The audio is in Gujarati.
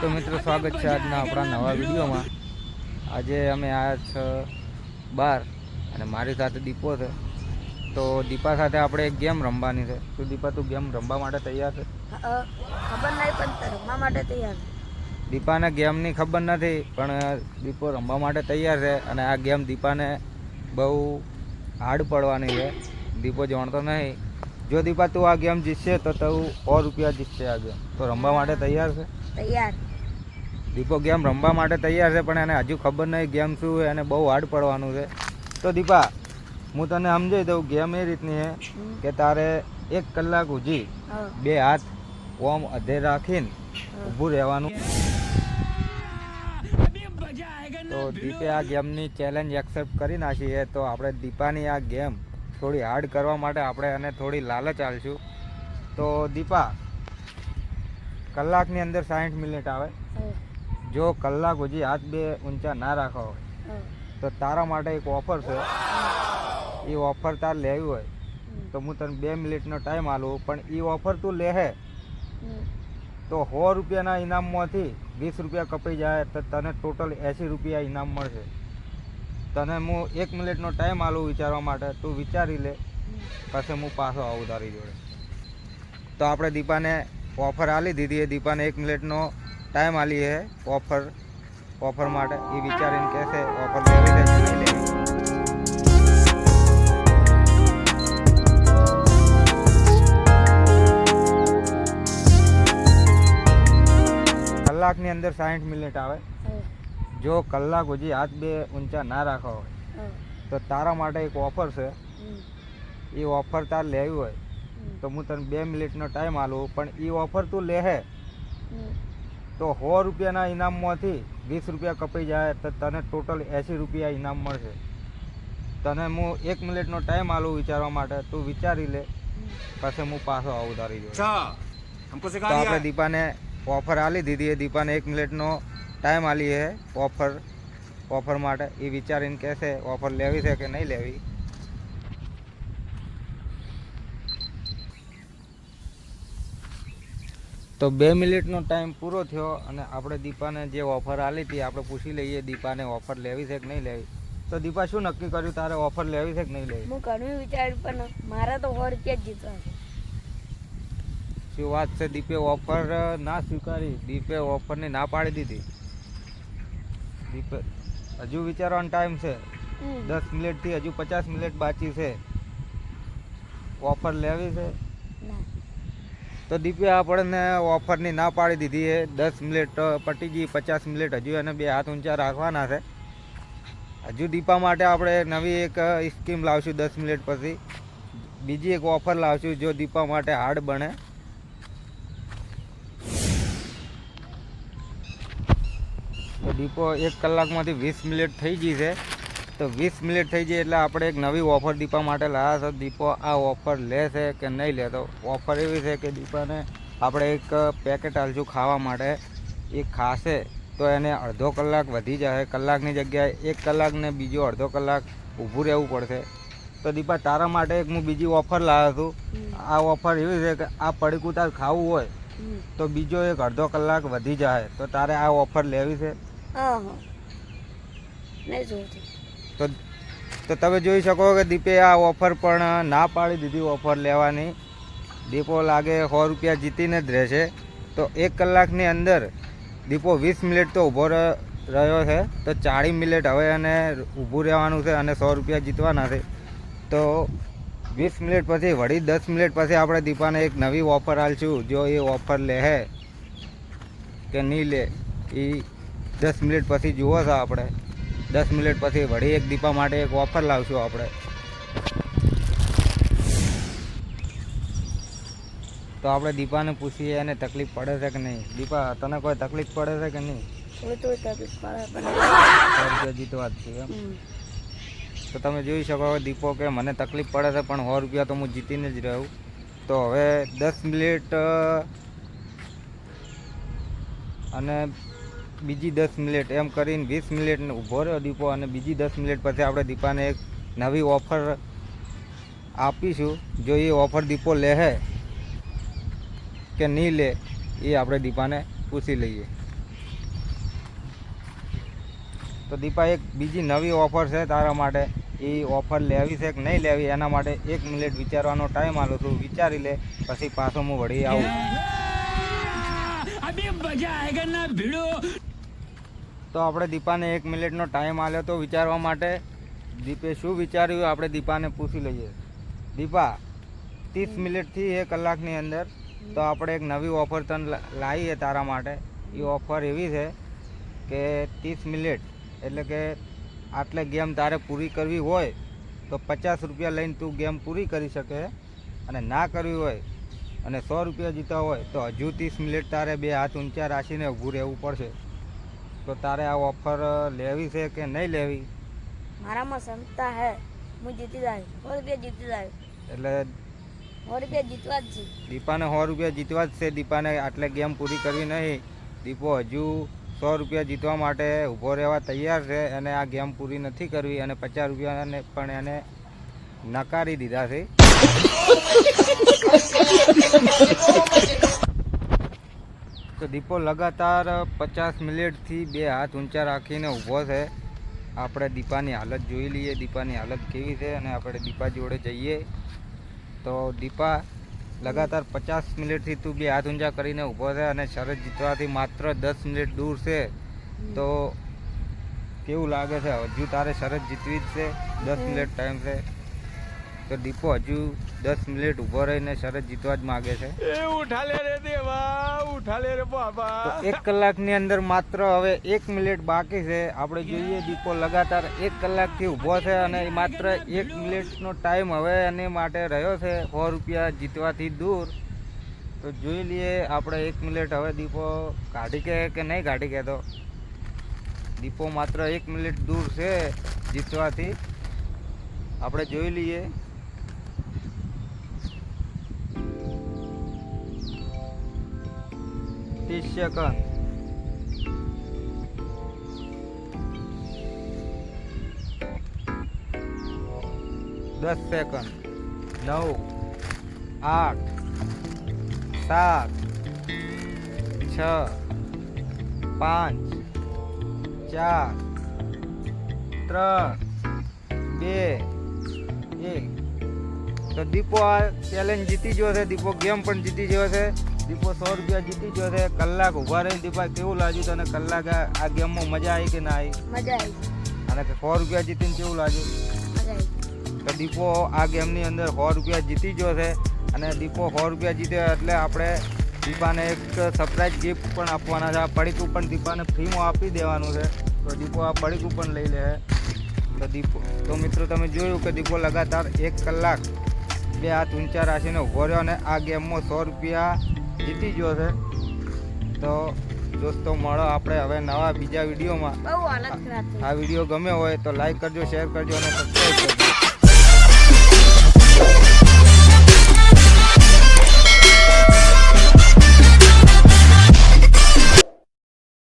તો મિત્રો સ્વાગત છે આજના આપણા નવા વિડીયોમાં. આજે અમે આ છ બાર અને મારી સાથે દીપો છે. તો દીપા સાથે આપણે એક ગેમ રમવાની છે. શું દીપા તું ગેમ રમવા માટે તૈયાર છે? ખબર નહીં પણ રમવા માટે તૈયાર દીપાને ગેમની ખબર નથી પણ દીપો રમવા માટે તૈયાર છે અને આ ગેમ દીપાને બહુ હાર્ડ પડવાની છે. દીપો જાણતો નહીં. જો દીપા તું આ ગેમ જીતશે તો તું સો રૂપિયા જીતશે આ ગેમ. તો રમવા માટે તૈયાર છે? તૈયાર. દીપો ગેમ રમવા માટે તૈયાર છે પણ એને હજુ ખબર નહીં ગેમ શું છે એને બહુ હાર્ડ પડવાનું છે. તો દીપા હું તને સમજાવી દઉં ગેમ એ રીતની છે કે તારે એક કલાક ઉજી બે હાથ ઓમ અધે રાખીને ઊભું રહેવાનું. તો દીપે આ ગેમની ચેલેન્જ એક્સેપ્ટ કરી નાખી છે. તો આપણે દીપાની આ ગેમ થોડી હાર્ડ કરવા માટે આપણે એને થોડી લાલચ આલશું. તો દીપા, કલાકની અંદર સાઠ મિનિટ આવે. જો કલાક હજી હાથ બે ઊંચા ના રાખવા હોય, તો તારા માટે એક ઓફર છે. એ ઓફર તાર લેવી હોય, તો હું તને બે મિનિટનો ટાઈમ આલું, પણ એ ઓફર તું લેહે. તો સો રૂપિયાના ઇનામમાંથી વીસ રૂપિયા કપાઈ જાય, તો તને ટોટલ એંસી રૂપિયા ઇનામ મળશે. તને હું એક મિનિટનો ટાઈમ આલું વિચારવા માટે, તું વિચારી લે. પછી હું પાછો આવું તારી જોડે. તો આપણે દીપાને ઓફર આલી દીધી એ દીપાને એક મિનિટનો ટાઈમ આલી છે ઓફર ઓફર માટે. એ વિચારીને કહેશે ઓફર લેવી લેવી? કલાકની અંદર સાઠ મિનિટ આવે. જો કલાક સુધી હાથ બે ઊંચા ના રાખવા હોય તો તારા માટે એક ઓફર છે. એ ઓફર તાર લેવી હોય તો હું તને બે મિનિટનો ટાઈમ આલું પણ એ ઓફર તું લેહે. તો સો રૂપિયાના ઇનામમાંથી વીસ રૂપિયા કપાઈ જાય તો તને ટોટલ એંસી રૂપિયા ઇનામ મળશે. તને હું એક મિનિટનો ટાઈમ આલું વિચારવા માટે તું વિચારી લે. પછી હું પાછો આવું તારી જોડે. આપણે દીપાને ઓફર આલી દીધી એ દીપાને એક મિનિટનો ટાઈમ આલી છે ઓફર ઓફર માટે. એ વિચારીને કહેશે ઓફર લેવી છે કે નહીં લેવી? તો બે મિનિટનો ટાઈમ પૂરો થયો અને આપણે દીપાને જે ઓફર આલી હતી આપણે પૂછી લઈએ દીપાને ઓફર લેવી છે કે નહીં લેવી. તો દીપા શું નક્કી કર્યું? તારે ઓફર લેવી છે કે નહીં લેવી? હું ઘણું વિચાર્યું પણ મારે તો સો રૂપિયા જ જીતવા શું વાત છે? દીપે ઓફર ના સ્વીકારી. દીપે ઓફરની ના પાડી દીધી. હજુ વિચારવાનો ટાઈમ છે. દસ દસ મિનિટથી હજુ પચાસ મિનિટ બાકી છે. ઓફર લેવી છે? તો દીપે આપણને ઓફરની ના પાડી દીધી છે. દસ મિનિટ પટી ગઈ પચાસ મિનિટ હજુ એને બે હાથ ઊંચા રાખવાના છે. હજુ દીપા માટે આપણે નવી એક સ્કીમ લાવશું દસ મિનિટ પછી. બીજી એક ઓફર લાવશું જો દીપા માટે હાર્ડ બને. દીપો એક કલાકમાંથી વીસ મિનિટ થઈ ગઈ છે. તો વીસ મિનિટ થઈ ગઈ એટલે આપણે એક નવી ઓફર દીપા માટે લાવ્યા છે. દીપો આ ઓફર લેશે કે નહીં લે તો ઓફર એવી છે કે દીપાને આપણે એક પેકેટ આલશું ખાવા માટે. એ ખાશે તો એને અડધો કલાક વધી જશે. કલાકની જગ્યાએ એક કલાકને બીજો અડધો કલાક ઊભું રહેવું પડશે. તો દીપા તારા માટે એક હું બીજી ઓફર લાવ્યો છું. આ ઓફર એવી છે કે આ પડીકું તાર ખાવું હોય તો બીજો એક અડધો કલાક વધી જાય તો તારે આ ઓફર લેવી છે. તો તો તમે જોઈ શકો કે દીપે આ ઓફર પણ ના પાડી દીધી ઓફર લેવાની. દીપો લાગે સો રૂપિયા જીતીને જ રહેશે. તો એક કલાકની અંદર દીપો વીસ મિનિટ તો ઊભો રહ્યો છે. તો ચાળીસ મિનિટ હવે એને ઊભું રહેવાનું છે અને સો રૂપિયા જીતવાના છે. તો વીસ મિનિટ પછી, વળી દસ મિનિટ પછી આપણે દીપાને એક નવી ઓફર આલશું. જો એ ઓફર લે કે નહીં લે એ દસ મિનિટ પછી જુઓ છો આપણે. દસ મિનિટ પછી વળી એક દીપા માટે એક ઓફર લાવશું આપણે. તો આપણે દીપાને પૂછીએ એને તકલીફ પડે છે કે નહીં? દીપા તને કોઈ તકલીફ પડે છે કે નહીં? થોડી થોડી પડે પણ સો રૂપિયા જીતવા જ છે તો તમે જોઈ શકો દીપો કે મને તકલીફ પડે છે પણ સો રૂપિયા તો હું જીતીને જ રહું. તો હવે દસ મિનિટ અને બીજી દસ મિનિટ એમ કરીને વીસ મિનિટ ઊભો રહ્યો દીપો અને બીજી દસ મિનિટ પછી આપણે દીપાને એક નવી ઓફર આપીશું. જો એ ઓફર દીપો લે કે નહીં લે, એ આપણે દીપાને પૂછી લઈએ. તો દીપા, એક બીજી નવી ઓફર છે તારા માટે. એ ઓફર લેવી છે કે નહીં લેવી, એના માટે એક મિનિટ વિચારવાનો ટાઈમ આવ્યો તું વિચારી લે, પછી પાછો હું વળી આવું. ભીડો. તો આપણે દીપાને એક મિનિટનો ટાઈમ આવ્યો તો વિચારવા માટે. દીપે શું વિચાર્યું? આપણે દીપાને પૂછી લઈએ. દીપા, ત્રીસ મિનિટથી એક કલાકની અંદર તો આપણે એક નવી ઓફર તને લાવીએ તારા માટે. એ ઓફર એવી છે કે ત્રીસ મિનિટ, એટલે કે આટલે ગેમ તારે પૂરી કરવી હોય તો પચાસ રૂપિયા લઈને તું ગેમ પૂરી કરી શકે અને ના કરવી હોય અને સો રૂપિયા જીતા હોય તો હજુ ત્રીસ મિનિટ તારે બે હાથ ઊંચા રાખીને ઊભું રહેવું પડશે. તો તારે આ ઓફર લેવી છે કે નહીં લેવી? મારામાં ક્ષમતા હે. હું જીતી જાય સો રૂપિયા જીતી જાય એટલે સો રૂપિયા જીતવા જ છે. દીપાને સો રૂપિયા જીતવા જ છે. દીપાને આટલે ગેમ પૂરી કરવી નહીં. દીપો હજુ સો રૂપિયા જીતવા માટે ઊભો રહેવા તૈયાર છે. અને આ ગેમ પૂરી નથી કરવી. અને પચાસ રૂપિયાને પણ એને નકારી દીધા છે. તો દીપો લગાતાર પચાસ મિનિટથી બે હાથ ઊંચા રાખીને ઊભો છે. આપણે દીપાની હાલત જોઈ લઈએ દીપાની હાલત કેવી છે અને આપણે દીપા જોડે જઈએ. તો દીપા લગાતાર પચાસ મિનિટથી તું બે હાથ ઊંચા કરીને ઊભો છે અને શરત જીતવાથી માત્ર દસ મિનિટ દૂર છે. તો કેવું લાગે છે? હજુ તારે શરત જીતવી જ છે? દસ મિનિટ ટાઈમ છે. તો દીપો હજુ દસ મિનિટ ઊભો રહીને શરત જીતવા જ માગે છે. એ ઉઠાલે રે એક કલાકની અંદર માત્ર હવે એક મિનિટ બાકી છે. આપણે જોઈએ દીપો લગાતાર એક કલાકથી ઊભો છે અને માત્ર એક મિનિટનો ટાઈમ હવે એને માટે રહ્યો છે સો રૂપિયા જીતવાથી દૂર. તો જોઈ લઈએ આપણે એક મિનિટ હવે દીપો કાઢી કે કે નહીં કાઢી કે તો. દીપો માત્ર એક મિનિટ દૂર છે જીતવાથી. આપણે જોઈ લઈએ. ત્રીસ સેકન્ડ દસ સેકન્ડ નવ આઠ સાત છ પાંચ ચાર ત્રણ બે એક તો દીપો આ ચેલેન્જ જીતી ગયો છે દીપો ગેમ પણ જીતી ગયો છે દીપો સો રૂપિયા જીતી ગયો છે. કલાક ઊભા રહી દીપા કેવું લાગ્યું તને? કલાક આ આ ગેમમાં મજા આવી કે ના આવી? મજા આવી. અને સો રૂપિયા જીતીને કેવું લાગ્યું? તો દીપો આ ગેમની અંદર સો રૂપિયા જીતી ગયો છે અને દીપો સો રૂપિયા જીત્યો એટલે આપણે દીપાને એક સરપ્રાઈઝ ગિફ્ટ પણ આપવાના છે. આ પડીકું પણ દીપાને ફ્રીમાં આપી દેવાનું છે. તો દીપો આ પડીકું પણ લઈ લે. તો દીપો તો મિત્રો તમે જોયું કે દીપો લગાતાર એક કલાક બે હાથ ઊંચા રાખીને ઊભો રહ્યો અને આ ગેમમાં સો રૂપિયા જીતી ગયો છે. તો દોસ્તો મળો આપણે હવે નવા બીજા વિડીયોમાં. આ વીડિયો ગમ્યો હોય તો લાઈક કરજો શેર કરજો અને સબસ્ક્રાઈબ કરજો.